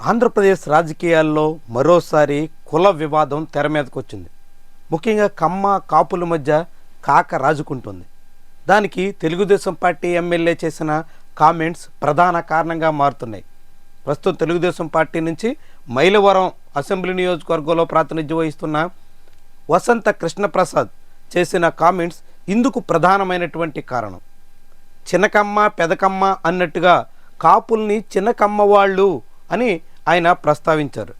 ఆంధ్రప్రదేశ్ రాజకీయాల్లో మరోసారి కుల వివాదం తెర మీదకు వచ్చింది. ముఖ్యంగా కమ్మ కాపుల మధ్య కాక రాజుకుంటుంది. దానికి తెలుగుదేశం పార్టీ ఎమ్మెల్యే చేసిన కామెంట్స్ ప్రధాన కారణంగా మారుతున్నాయి. ప్రస్తుతం తెలుగుదేశం పార్టీ నుంచి మైలవరం అసెంబ్లీ నియోజకవర్గంలో ప్రాతినిధ్యం వహిస్తున్న వసంత కృష్ణప్రసాద్ చేసిన కామెంట్స్ ఇందుకు ప్రధానమైనటువంటి కారణం. చిన్నకమ్మ పెదకమ్మ అన్నట్టుగా కాపుల్ని చిన్నకమ్మ వాళ్ళు అని ఆయన ప్రస్తావించారు.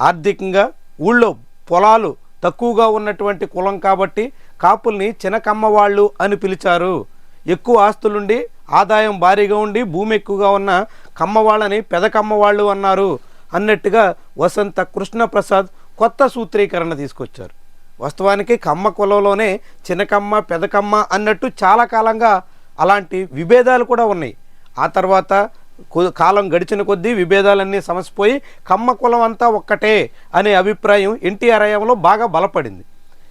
ఆర్థికంగా ఊళ్ళో పొలాలు తక్కువగా ఉన్నటువంటి కులం కాబట్టి కాపుల్ని చినకమ్మవాళ్ళు అని పిలిచారు. ఎక్కువ ఆస్తులుండి ఆదాయం భారీగా ఉండి భూమి ఎక్కువగా ఉన్న కమ్మ వాళ్ళని పెదకమ్మ వాళ్ళు అన్నారు అన్నట్టుగా వసంత కృష్ణప్రసాద్ కొత్త సూత్రీకరణ తీసుకొచ్చారు. వాస్తవానికి కమ్మ కులంలోనే చిన్నకమ్మ పెదకమ్మ అన్నట్టు చాలా కాలంగా అలాంటి విభేదాలు కూడా ఉన్నాయి. ఆ తర్వాత కాలం గడిచిన కొద్దీ విభేదాలన్నీ సమసిపోయి కమ్మ కులం అంతా ఒక్కటే అనే అభిప్రాయం ఎన్టీఆర్ హయాంలో బాగా బలపడింది.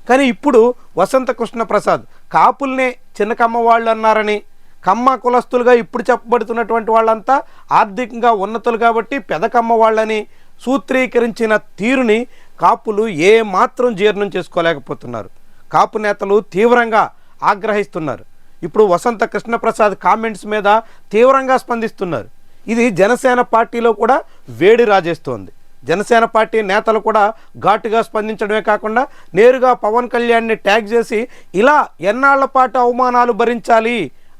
కానీ ఇప్పుడు వసంత కృష్ణ ప్రసాద్ కాపుల్నే చిన్న కమ్మ వాళ్ళు అన్నారని కమ్మ కులస్తులుగా ఇప్పుడు చెప్పబడుతున్నటువంటి వాళ్ళంతా ఆర్థికంగా ఉన్నతులు కాబట్టి పెదకమ్మ వాళ్ళని సూత్రీకరించిన తీరుని కాపులు ఏ మాత్రం జీర్ణం చేసుకోలేకపోతున్నారు. కాపు నేతలు తీవ్రంగా ఆగ్రహిస్తున్నారు. ఇప్పుడు వసంత కృష్ణప్రసాద్ కామెంట్స్ మీద తీవ్రంగా స్పందిస్తున్నారు. ఇది జనసేన పార్టీలో కూడా వేడి రాజేస్తోంది. జనసేన పార్టీ నేతలు కూడా ఘాటుగా స్పందించడమే కాకుండా నేరుగా పవన్ కళ్యాణ్ని ట్యాగ్ చేసి ఇలా ఎన్నాళ్ళ పాటు అవమానాలు భరించాలి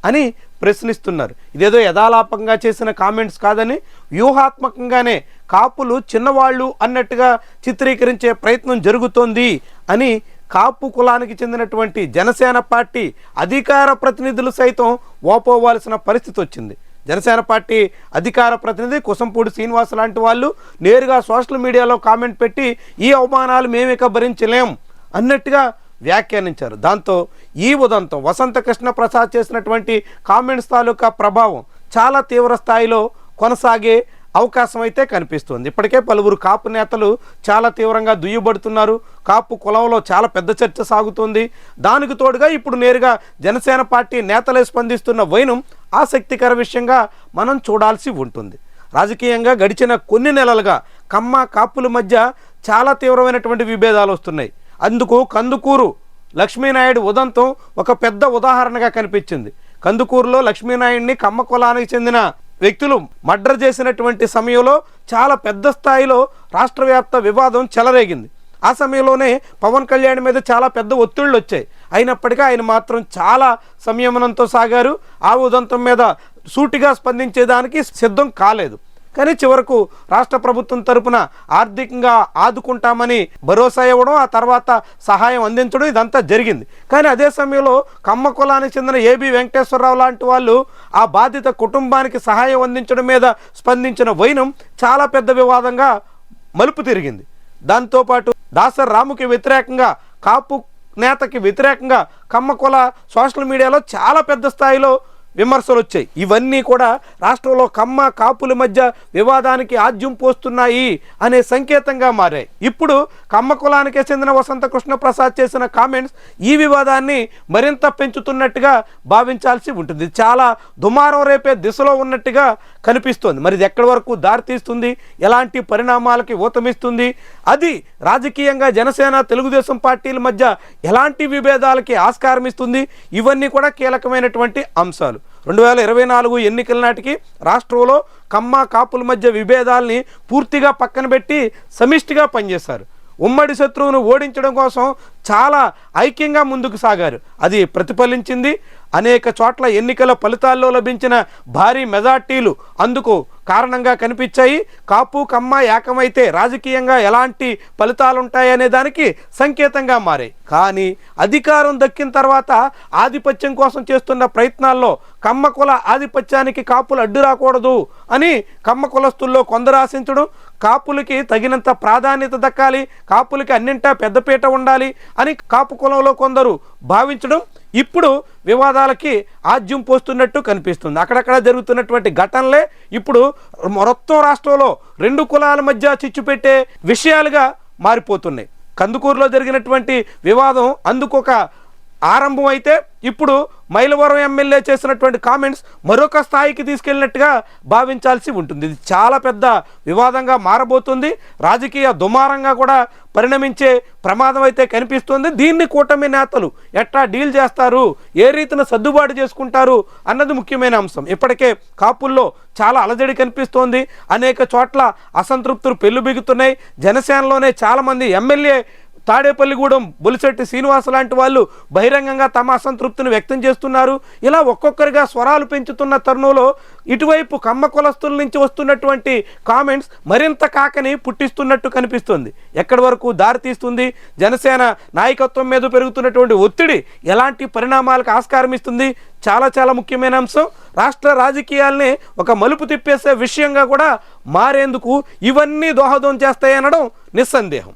అని ప్రశ్నిస్తున్నారు. ఇదేదో యథాలాపంగా చేసిన కామెంట్స్ కాదని వ్యూహాత్మకంగానే కాపులు చిన్నవాళ్ళు అన్నట్టుగా చిత్రీకరించే ప్రయత్నం జరుగుతోంది అని కాపు కులానికి చెందినటువంటి జనసేన పార్టీ అధికార ప్రతినిధులు సైతం ఓపోవాల్సిన పరిస్థితి వచ్చింది. జనసేన పార్టీ అధికార ప్రతినిధి కుసంపూడి శ్రీనివాస్ లాంటి వాళ్ళు నేరుగా సోషల్ మీడియాలో కామెంట్ పెట్టి ఈ అవమానాలు మేమిక భరించలేం అన్నట్టుగా వ్యాఖ్యానించారు. దాంతో ఈ ఉదంతం వసంత కృష్ణ ప్రసాద్ చేసినటువంటి కామెంట్స్ తాలూకా ప్రభావం చాలా తీవ్ర స్థాయిలో కొనసాగే అవకాశం అయితే కనిపిస్తుంది. ఇప్పటికే పలువురు కాపు నేతలు చాలా తీవ్రంగా దుయ్యబడుతున్నారు. కాపు కులంలో చాలా పెద్ద చర్చ సాగుతుంది. దానికి తోడుగా ఇప్పుడు నేరుగా జనసేన పార్టీ నేతలే స్పందిస్తున్న వైనం ఆసక్తికర విషయంగా మనం చూడాల్సి ఉంటుంది. రాజకీయంగా గడిచిన కొన్ని నెలలుగా కమ్మ కాపుల మధ్య చాలా తీవ్రమైనటువంటి విభేదాలు వస్తున్నాయి. అందుకు కందుకూరు లక్ష్మీనాయుడు ఉదంతం ఒక పెద్ద ఉదాహరణగా కనిపించింది. కందుకూరులో లక్ష్మీనాయుడిని కమ్మ కులానికి చెందిన వ్యక్తులు మర్డర్ చేసినటువంటి సమయంలో చాలా పెద్ద స్థాయిలో రాష్ట్ర వ్యాప్త వివాదం చెలరేగింది. ఆ సమయంలోనే పవన్ కళ్యాణ్ మీద చాలా పెద్ద ఒత్తిళ్ళు వచ్చాయి. అయినప్పటికీ ఆయన మాత్రం చాలా సంయమనంతో సాగారు. ఆ ఉదంతం మీద సూటిగా స్పందించేదానికి సిద్ధం కాలేదు. కానీ చివరకు రాష్ట్ర ప్రభుత్వం తరపున ఆర్థికంగా ఆదుకుంటామని భరోసా ఇవ్వడం ఆ తర్వాత సహాయం అందించడం ఇదంతా జరిగింది. కానీ అదే సమయంలో కమ్మ కులానికి చెందిన ఏబి వెంకటేశ్వరరావు లాంటి వాళ్ళు ఆ బాధిత కుటుంబానికి సహాయం అందించడం మీద స్పందించిన వైనం చాలా పెద్ద వివాదంగా మలుపు తిరిగింది. దాంతోపాటు దాసర్ రాముకి వ్యతిరేకంగా కాపు నేతకి వ్యతిరేకంగా కమ్మకొల సోషల్ మీడియాలో చాలా పెద్ద స్థాయిలో విమర్శలు వచ్చాయి ఇవన్నీ కూడా రాష్ట్రంలో కమ్మ కాపుల మధ్య వివాదానికి ఆద్యం పోస్తున్నాయి అనే సంకేతంగా మారాయి. ఇప్పుడు కమ్మ కులానికే చెందిన వసంత కృష్ణప్రసాద్ చేసిన కామెంట్స్ ఈ వివాదాన్ని మరింత పెంచుతున్నట్టుగా భావించాల్సి ఉంటుంది. చాలా దుమారం రేపే దిశలో ఉన్నట్టుగా కనిపిస్తోంది. మరి ఇది ఎక్కడి వరకు దారితీస్తుంది ఎలాంటి పరిణామాలకి ఊతమిస్తుంది? అది రాజకీయంగా జనసేన తెలుగుదేశం పార్టీల మధ్య ఎలాంటి విభేదాలకి ఆస్కారం ఇస్తుంది ఇవన్నీ కూడా కీలకమైనటువంటి అంశాలు. రెండు వేల ఇరవై నాలుగు ఎన్నికల నాటికి రాష్ట్రంలో కమ్మ కాపుల మధ్య విభేదాల్ని పూర్తిగా పక్కన పెట్టి సమిష్టిగా పనిచేశారు. ఉమ్మడి శత్రువును ఓడించడం కోసం చాలా ఐక్యంగా ముందుకు సాగారు. అది ప్రతిఫలించింది. అనేక చోట్ల ఎన్నికల ఫలితాల్లో లభించిన భారీ మెజార్టీలు అందుకు కారణంగా కనిపించాయి. కాపు కమ్మ ఏకమైతే రాజకీయంగా ఎలాంటి ఫలితాలుంటాయనే దానికి సంకేతంగా మారాయి. కానీ అధికారం దక్కిన తర్వాత ఆధిపత్యం కోసం చేస్తున్న ప్రయత్నాల్లో కమ్మ కుల ఆధిపత్యానికి కాపులు అడ్డు రాకూడదు అని కమ్మ కులస్తుల్లో కొందరు ఆశించడం. కాపులకి తగినంత ప్రాధాన్యత దక్కాలి. కాపులకి అన్నింటా పెద్దపీట ఉండాలి. అని కాపు కులంలో కొందరు భావించడం ఇప్పుడు వివాదాలకి ఆజ్యం పోస్తున్నట్టు కనిపిస్తుంది. అక్కడక్కడ జరుగుతున్నటువంటి ఘటనలే ఇప్పుడు మొత్తం రాష్ట్రంలో రెండు కులాల మధ్య చిచ్చు పెట్టే విషయాలుగా మారిపోతున్నాయి. కందుకూరులో జరిగినటువంటి వివాదం అందుకొక ఆరంభం అయితే ఇప్పుడు మైలవరం ఎమ్మెల్యే చేసినటువంటి కామెంట్స్ మరొక స్థాయికి తీసుకెళ్ళినట్టుగా భావించాల్సి ఉంటుంది. ఇది చాలా పెద్ద వివాదంగా మారబోతుంది. రాజకీయ దుమారంగా కూడా పరిణమించే ప్రమాదం అయితే కనిపిస్తుంది. దీన్ని కూటమి నేతలు ఎట్లా డీల్ చేస్తారు? ఏ రీతిన సర్దుబాటు చేసుకుంటారు? అన్నది ముఖ్యమైన అంశం. ఇప్పటికే కాపుల్లో చాలా అలజడి కనిపిస్తోంది. అనేక చోట్ల అసంతృప్తులు పెళ్ళిబిగుతున్నాయి జనసేనలోనే చాలామంది ఎమ్మెల్యే తాడేపల్లిగూడెం బొలిశెట్టి శ్రీనివాస లాంటి వాళ్ళు బహిరంగంగా తమ అసంతృప్తిని వ్యక్తం చేస్తున్నారు. ఇలా ఒక్కొక్కరిగా స్వరాలు పెంచుతున్న తరుణంలో ఇటువైపు కమ్మ కులస్తుల నుంచి వస్తున్నటువంటి కామెంట్స్ మరింత కాకని పుట్టిస్తున్నట్టు కనిపిస్తుంది. ఎక్కడి వరకు దారితీస్తుంది జనసేన నాయకత్వం మీద పెరుగుతున్నటువంటి ఒత్తిడి ఎలాంటి పరిణామాలకు ఆస్కారం ఇస్తుంది? చాలా చాలా ముఖ్యమైన అంశం. రాష్ట్ర రాజకీయాల్ని ఒక మలుపు తిప్పేసే విషయంగా కూడా మారేందుకు ఇవన్నీ దోహదం చేస్తాయనడం నిస్సందేహం.